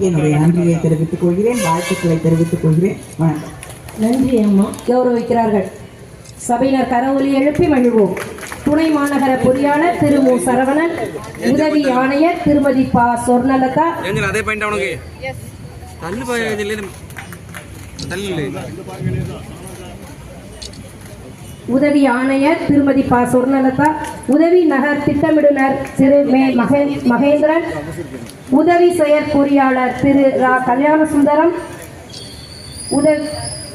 என்னுடைய நன்றியை தெரிவித்துக் கொள்கிறேன் வாழ்த்துக்களை தெரிவித்துக் கொள்கிறேன். வணக்கம். நன்றி அம்மா. கௌரவிக்கிறார்கள். சபையினர் கரவொலி எழுப்பி மகிழ்வோம். துணை மாநகர பொறியாளர் திரு மு. சரவணன் உதவி ஆணையர் திருமதி பா. சொர்ணலதா. அதே பாயிண்ட் அவனுக்கு. தள்ளு போய் ஏஞ்சல் தள்ளு உதவி ஆணையர் திருமதி பா. சொர்ணலதா உதவி நகர் திட்டமிடுனர் திரு. மே. மகே மகேந்திரன் உதவி செயற்பொறியாளர் திரு. ரா. கல்யாணசுந்தரம் உத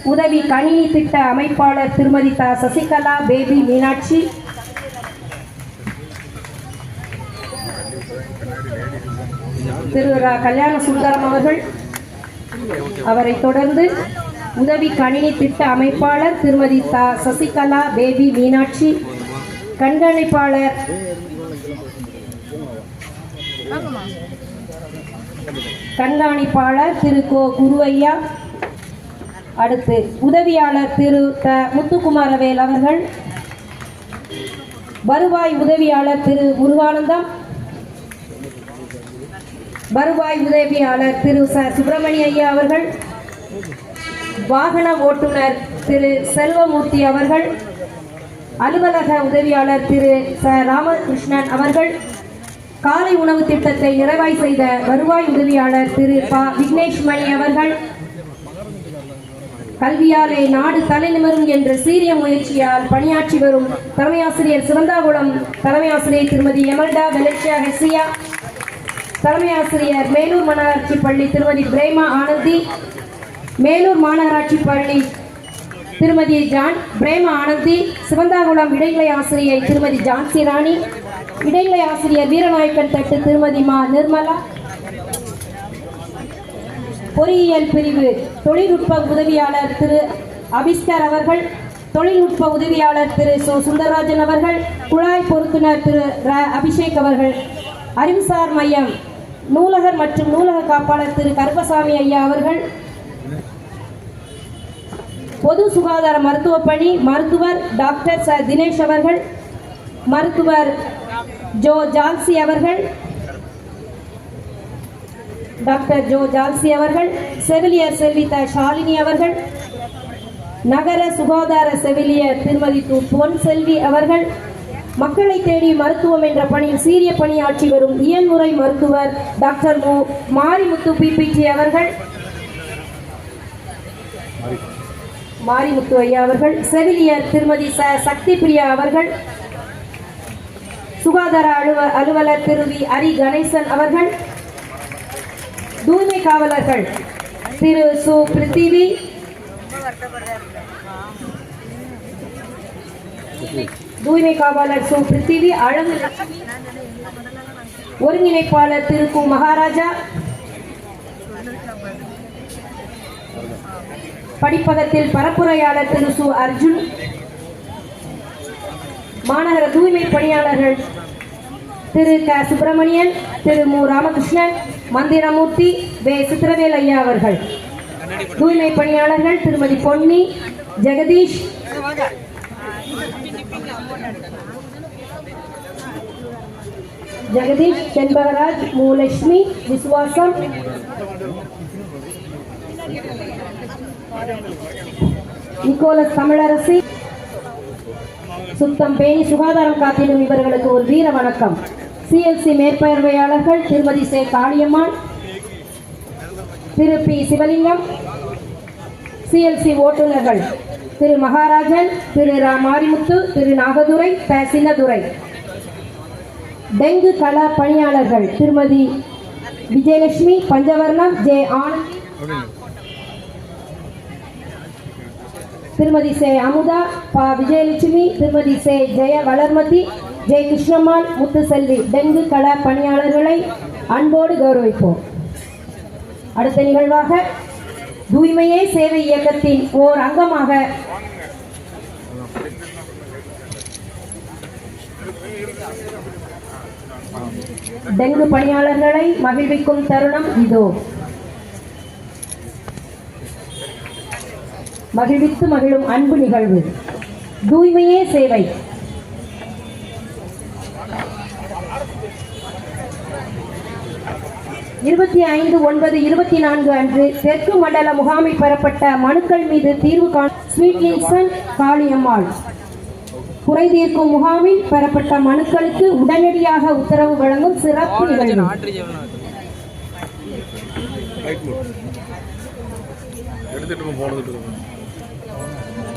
உதவி கணினி திட்ட அமைப்பாளர் திருமதி தா சசிகலா பேபி மீனாட்சி. திரு. ரா. கல்யாண சுந்தரம் அவர்கள் அவரை தொடர்ந்து உதவி கணினி திட்ட அமைப்பாளர் திருமதி தா சசிகலா பேபி மீனாட்சி கண்காணிப்பாளர் கண்காணிப்பாளர் திரு கோ குருவையா. அடுத்து உதவியாளர் திரு த முத்துக்குமாரவேல் அவர்கள். வருவாய் உதவியாளர் திரு முருகானந்தம். வருவாய் உதவியாளர் திரு ச சுப்பிரமணிய ஐயா அவர்கள். வாகன ஓட்டுநர் திரு செல்வமூர்த்தி அவர்கள் அலுவலக உதவியாளர் திரு ச. ராமகிருஷ்ணன் அவர்கள் காலை உணவு திட்டத்தை நிறைவாய் செய்த வருவாய் உதவியாளர் திரு ப. விக்னேஷ் மணி அவர்கள் கல்வியாலே நாடு தலைநிமிரும் என்ற சீரிய முயற்சியால் பணியாற்றி வரும் தலைமை ஆசிரியர் சிவந்தாகுளம் தலைமை ஆசிரியர் திருமதி எமல்டா வெலட்சியா ஹெசியா தலைமை ஆசிரியர் மேலூர் மனராட்சி பள்ளி திருமதி பிரேமா ஆனந்தி மேலூர் மாநகராட்சி பள்ளி திருமதி ஜான் பிரேமா ஆனந்தி சிவந்தாகுளம் இடைநிலை ஆசிரியை திருமதி ஜான்சி ராணி இடைநிலை ஆசிரியர் வீரநாயக்கன் தட்டு திருமதி மா நிர்மலா. பொறியியல் பிரிவு தொழில்நுட்ப உதவியாளர் திரு அபிஸ்கர் அவர்கள் தொழில்நுட்ப உதவியாளர் திரு சு சுந்தரராஜன் அவர்கள் குழாய் பொருத்துனர் திரு ர அபிஷேக் அவர்கள். அறிவுசார் மையம் நூலகர் மற்றும் நூலக காப்பாளர் திரு கருப்பசாமி ஐயா அவர்கள் பொது சுகாதார மருத்துவ பணி மருத்துவர் டாக்டர் ச தினேஷ் அவர்கள் மருத்துவர் ஜோ ஜால்சி அவர்கள் டாக்டர் ஜோ ஜால்சி அவர்கள் செவிலியர் செல்வி த ஷாலினி அவர்கள் நகர சுகாதார செவிலியர் திருமதி து பொன் செல்வி அவர்கள் மக்களை தேடி மருத்துவம் என்ற பணியில் சீரிய பணியாற்றி வரும் இயல்முறை மருத்துவர் டாக்டர் மு மாரிமுத்து பிபிஜி அவர்கள். மாரிமுத்து ஐயா அவர்கள் செவிலியர் திருமதி ச சக்தி பிரியா அவர்கள் சுகாதார அலுவ அலுவலர் திருவி அரி கணேசன் அவர்கள் தூய்மை காவலர்கள் திரு சு பிருத்திவி தூய்மை காவலர் சு பிருத்திவி அழகு ஒருங்கிணைப்பாளர் திரு கு மகாராஜா படிப்பகத்தில் பரப்புரையாளர் திரு சு. அர்ஜுன் மாநகர தூய்மை பணியாளர்கள் திரு. க. சுப்பிரமணியன் திரு. மு. ராமகிருஷ்ணன் மந்திரமூர்த்தி வே. சித்திரவேல் ஐயா அவர்கள். தூய்மை பணியாளர்கள் திருமதி பொன்னி ஜெகதீஷ் ஜெகதீஷ் செண்பகராஜ் மூலட்சுமி விசுவாசம் நிக்கோலஸ் தமிழரசி. சுத்தம் பேணி சுகாதாரம் காத்திடும் இவர்களுக்கு ஒரு வீர வணக்கம். சிஎல்சி மேற்பார்வையாளர்கள் திருமதி சே. காளியம்மாள் திரு. பி. சிவலிங்கம் சிஎல்சி ஓட்டுநர்கள் திரு. மகாராஜன் திரு. ரா மாரிமுத்து திரு. நாகதுரை த சின்னதுரை. டெங்கு கள பணியாளர்கள் திருமதி விஜயலட்சுமி பஞ்சவர்ணம் ஜே. ஆனந்த் திருமதி சே அமுதா பா விஜயலட்சுமி திருமதி சே ஜெய வளர்மதி ஜெய கிருஷ்ணம்மாள் முத்துசெல்வி டெங்கு கள பணியாளர்களை அன்போடு கௌரவிப்போம். அடுத்த நிகழ்வாக தூய்மையே சேவை இயக்கத்தின் ஓர் அங்கமாக டெங்கு பணியாளர்களை மகிழ்விக்கும் தருணம் இதோ. மகிழ்வித்து மகிழும் அன்பு நிகழ்வு. தூய்மையே சேவை. இருபத்தி ஐந்து ஒன்பது இருபத்தி நான்கு அன்று தெற்கு மண்டல முகாமில் பெறப்பட்ட மனுக்கள் மீது தீர்வு காண ஸ்வீட்லின்சன் காளியம்மாள். குறை தீர்க்கும் முகாமில் பெறப்பட்ட மனுக்களுக்கு உடனடியாக உத்தரவு வழங்கும் சிறப்பு நிகழ்வு.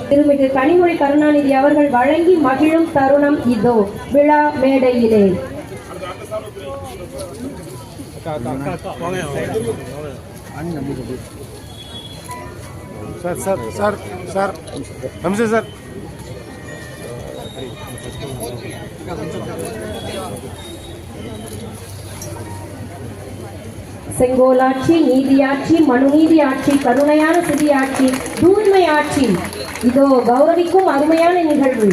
திருமிகு கனிமொழி கருணாநிதி அவர்கள் வழங்கி மகிழும் தருணம் இதோ விழா மேடையிலே. சார் சார் சார் சார் நம்சே சார். செங்கோலாட்சி நீதியாட்சி மனுநீதி ஆட்சி கருணையான சிறியாட்சி தூய்மை ஆட்சி இதோ கௌரவிக்கும் அருமையான நிகழ்வு.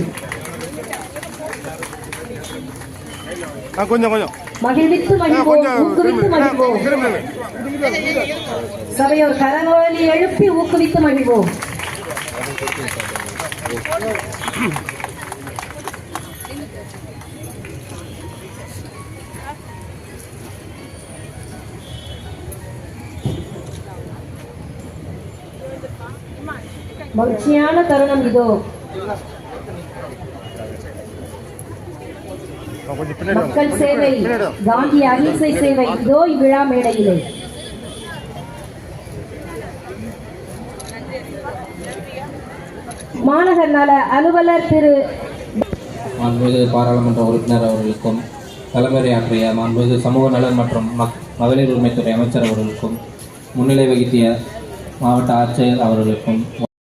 கொஞ்சம் கொஞ்சம். மகிழ்வித்து மகிழ்வோம் ஊக்குவித்து சபையோர் கரங்கோலி எழுப்பி ஊக்குவித்து மகிழ்வோம். மகிழ்ச்சியான தருணம் இதோ. மக்கள் சேவை காந்தி அகிம்சை சேவை இதோ இவ்விழா மேடையிலே. மாநகர் நல அலுவலர் திரு மாண்புமிகு பாராளுமன்ற உறுப்பினர் அவர்களுக்கும் தலைமுறையாற்றிய மாண்புமிகு சமூக நலன் மற்றும் மக் மகளிர் உரிமைத்துறை அமைச்சர் அவர்களுக்கும் முன்னிலை வகித்திய மாவட்ட ஆட்சியர் அவர்களுக்கும்